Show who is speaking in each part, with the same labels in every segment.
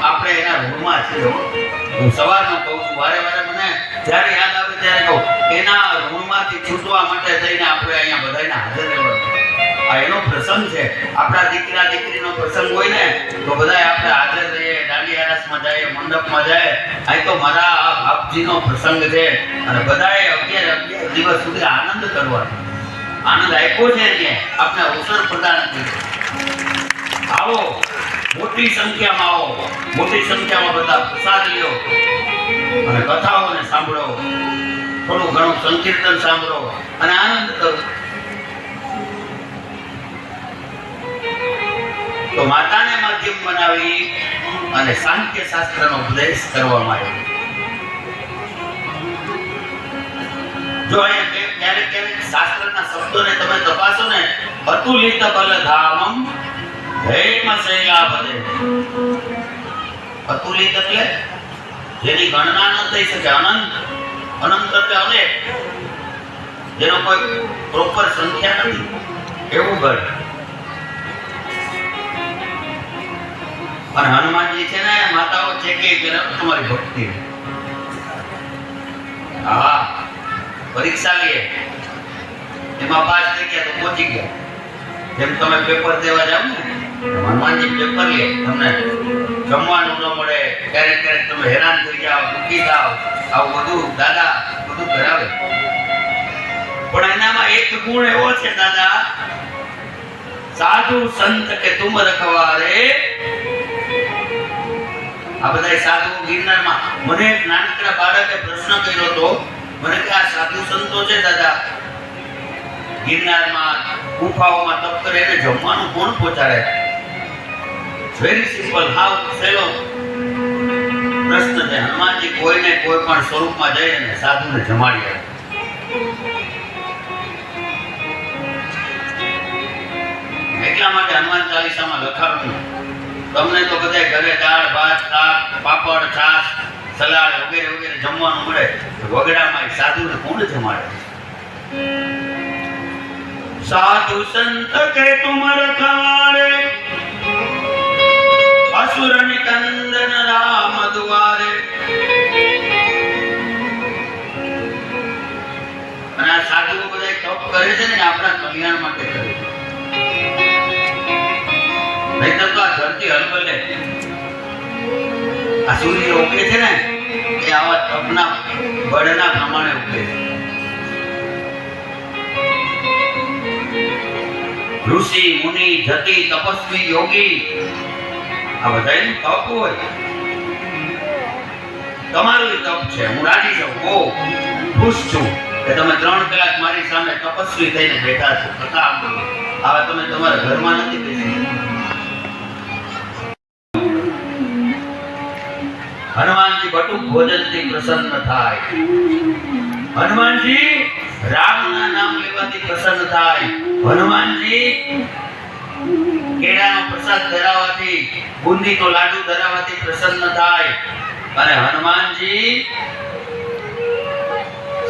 Speaker 1: આપણે એના રૂમમાં છે હું સવારમાં કહું છું, વારે વારે મને જ્યારે યાદ આવે ત્યારે કહું, એના રૂમમાંથી છૂટવા માટે થઈને આપણે અહીંયા બધાને હાજર રહેવાનું આ એનો પ્રસંગ છે. આપણા દીકરા, દીકરીનો પ્રસંગ હોય ને, તો બધા આપણે હાજર રહીએ, દાંડી આરસમાં જઈએ, મંડપમાં જાય અહીં તો મારા આપજીનો પ્રસંગ છે. અને બધાએ અગિયાર અગિયાર દિવસ સુધી આનંદ કરવાનો આનંદ આપ્યો છે કે આપણે અવસર પ્રદાન કર્યો. આવો. મોટી સંખ્યામાં આવો. મોટી સંખ્યામાં બધા પ્રસાદ લ્યો. અને કથાઓને સાંભળો. થોડું ઘણું સંકીર્તન સાંભળો. અને આનંદ કરો. તો માતાને માધ્યમ બનાવી અને સાંખ્ય શાસ્ત્રનો ઉપદેશ કરવામાં આવ્યો જો અહીંયા ક્યારેક ક્યારેક શાસ્ત્રના શબ્દોને તમે તપાસો ને, અતુલિત બલધામમ હેમ શૈલાપદે અતુલિત એટલે જેની ગણના ન થઈ શકે, અનંત અનંત એટલે અનેક જેનો કોઈ પ્રોપર સંખ્યા નથી. એવું ગઢ પણ હનુમાનજી છે ને, માતાઓ છે કે તમારી ભક્તિ. હા, પરીક્ષા લઈએ એમાં પાસ થઈ ગયા તો પહોંચી ગયા. જેમ તમે પેપર દેવા જાવ ને હનુમાનજી પેપર લે, તમને જમવાનું ન મળે, ક્યારેક ક્યારેક તમે હેરાન થઈ જાઓ, દુઃખી થાવ આવું બધું દાદા બધું કરાવે પણ એનામાં એક ગુણ એવો છે, દાદા, સાધુ સંત કે તુમ રખવારે આ બધા સાધુ ગિરનારમાં. મને એક નાનકડા બાળકે પ્રશ્ન કર્યો હતો, મને કે આ સાધુ સંતો છે, દાદા. ગિરનારમાં ગુફાઓમાં તપ કરે, એને જમવાનું કોણ પહોંચાડે? ને તમને તો બધા ઘરે દાળ, ભાત, શાક, પાપડ, છાશ, સલાડ વગેરે વગેરે જમવાનું મળે. વગડામાં સાધુને કોણ જમાડે? સાધુ સંત કે તુમ રખવારે આ સાધુઓ બધા છે ને, એ આવા તપના, બળના પ્રમાણે ઉગે છે. ઋષિ, મુનિ, જતી, તપસ્વી, યોગી આ બધાની તપ હોય. તમારું તપ છે. હું રાજી છું. બહુ ખુશ છું કે તમે ત્રણ કલાક મારી સામે તપસ્વી થઈને બેઠા છો. સાંભળો. આવા તમે તમારા ઘરમાં નથી બેસી હનુમાનજી બટુક ભોજનથી પ્રસન્ન થાય. હનુમાનજી, રામના નામ લેવાથી પ્રસન્ન થાય. હનુમાનજી કેળાનો પ્રસાદ ધરાવવાથી, બુંદીનો લાડુ ધરાવવાથી પ્રસન્ન થાય. અને હનુમાનજી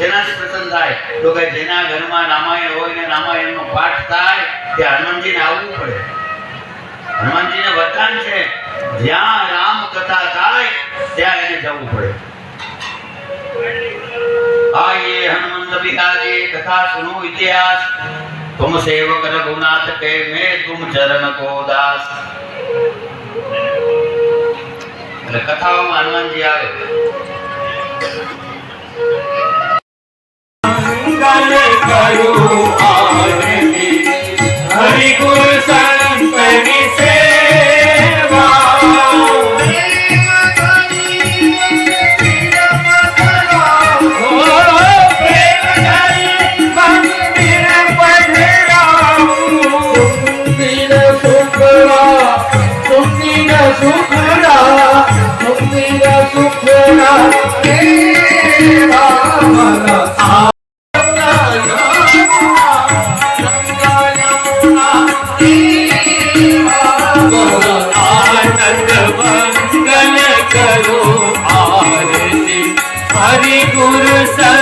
Speaker 1: જેનાથી પ્રસન્ન થાય. તો કે જેના ઘરમાં રામાયણ હોય ને રામાયણનો પાઠ થાય, તે હનુમાનજીને આવવું પડે. હનુમાનજીને વરદાન છે. જ્યાં રામ કથા થાય, ત્યાં એને જવું પડે. આ એ હનુમંત બિહારી કથા સુનો ઇતિહાસ. तुम सेवक रघुनाथ के मैं तुम चरण को दास એટલે કથાઓમાં હનુમાનજી આવે
Speaker 2: મંગલ કરું આરતી Sir.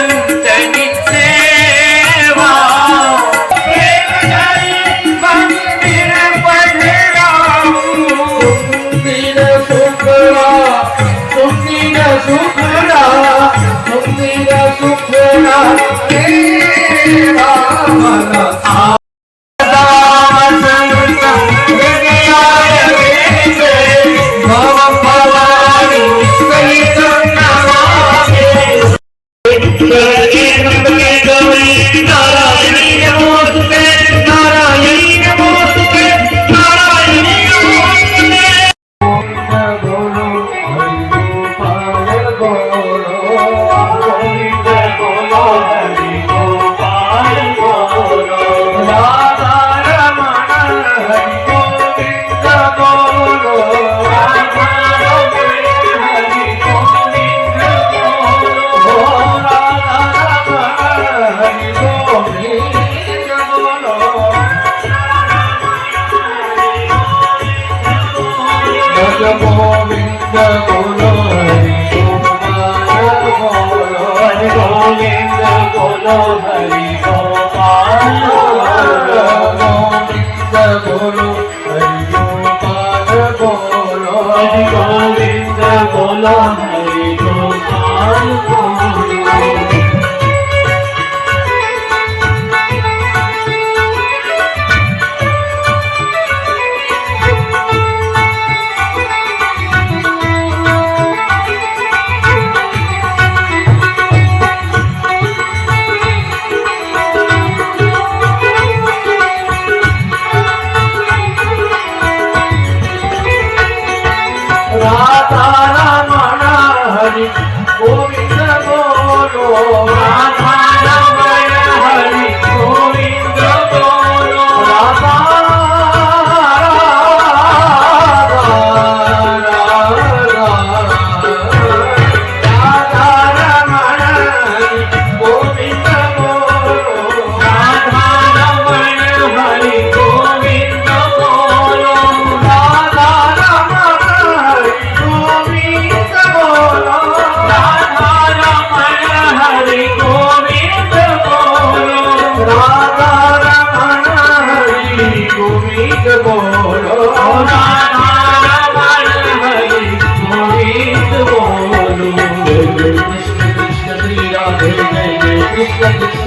Speaker 2: Amen. বলো হরি গোপাল গোবিন্দ বলো হরি গোপাল বলো হরি গোবিন্দ বলো হরি গোপাল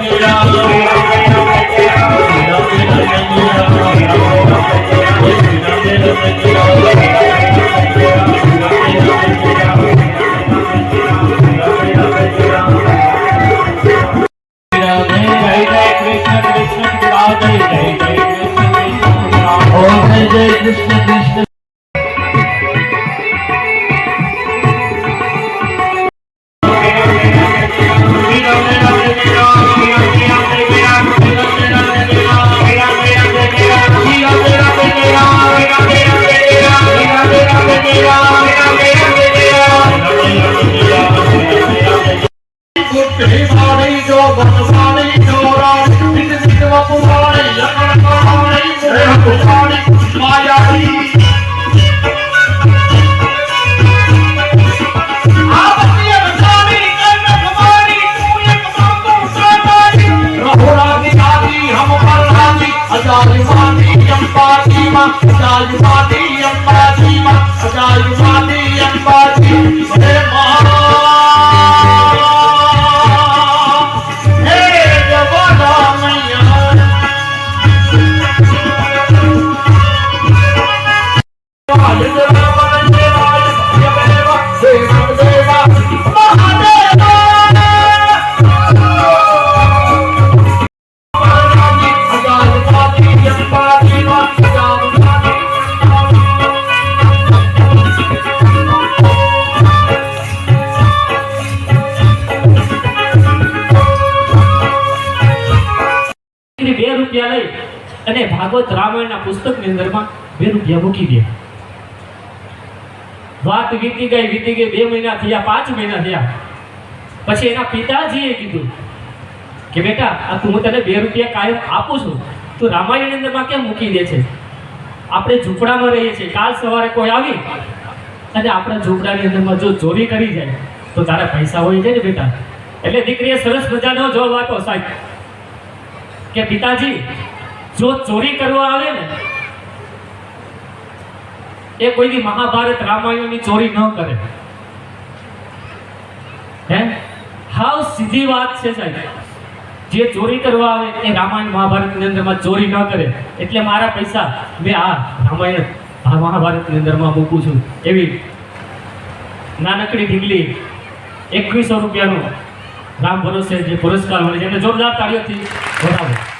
Speaker 2: ಶ್ರೀರಾಮ
Speaker 3: பாடி ભાગવત રામાયણના પુસ્તકની અંદરમાં બે રૂપિયા મૂકી દે. વાત વીતી ગઈ વીતી ગઈ, બે મહિના થયા, પાંચ મહિના થયા. પછી એના પિતાજીએ કીધું કે બેટા, આ તું તને બે રૂપિયા કાયમ આપું છું. તું રામાયણ અંદરમાં કેમ મૂકી દે છે? આપણે ઝૂંપડામાં રહીએ છીએ. કાલ સવારે કોઈ આવી? અને આપણા ઝૂંપડાની અંદરમાં જો ચોરી કરી જાય, તો તારા પૈસા હોય છે ને બેટા. એટલે દીકરીએ સરસ મજાનો જવાબ આપ્યો, સાહેબ. કે પિતાજી જો ચોરી કરવા આવે ને, એ કોઈ દી મહાભારત રામાયણની ચોરી ન કરે. હે? હાવ સીધી વાત છે સાહેબ. જે ચોરી કરવા આવે એ રામાયણ મહાભારતની અંદરમાં ચોરી ન કરે. એટલે મારા પૈસા મેં આ રામાયણ, આ મહાભારતની અંદરમાં મૂકું છું. એવી નાનકડી ઢીંગલી એકવીસો રૂપિયાનો રામ ભરોસે જે પુરસ્કાર મળે છે, એને જોરદાર તાળીઓથી વધાવો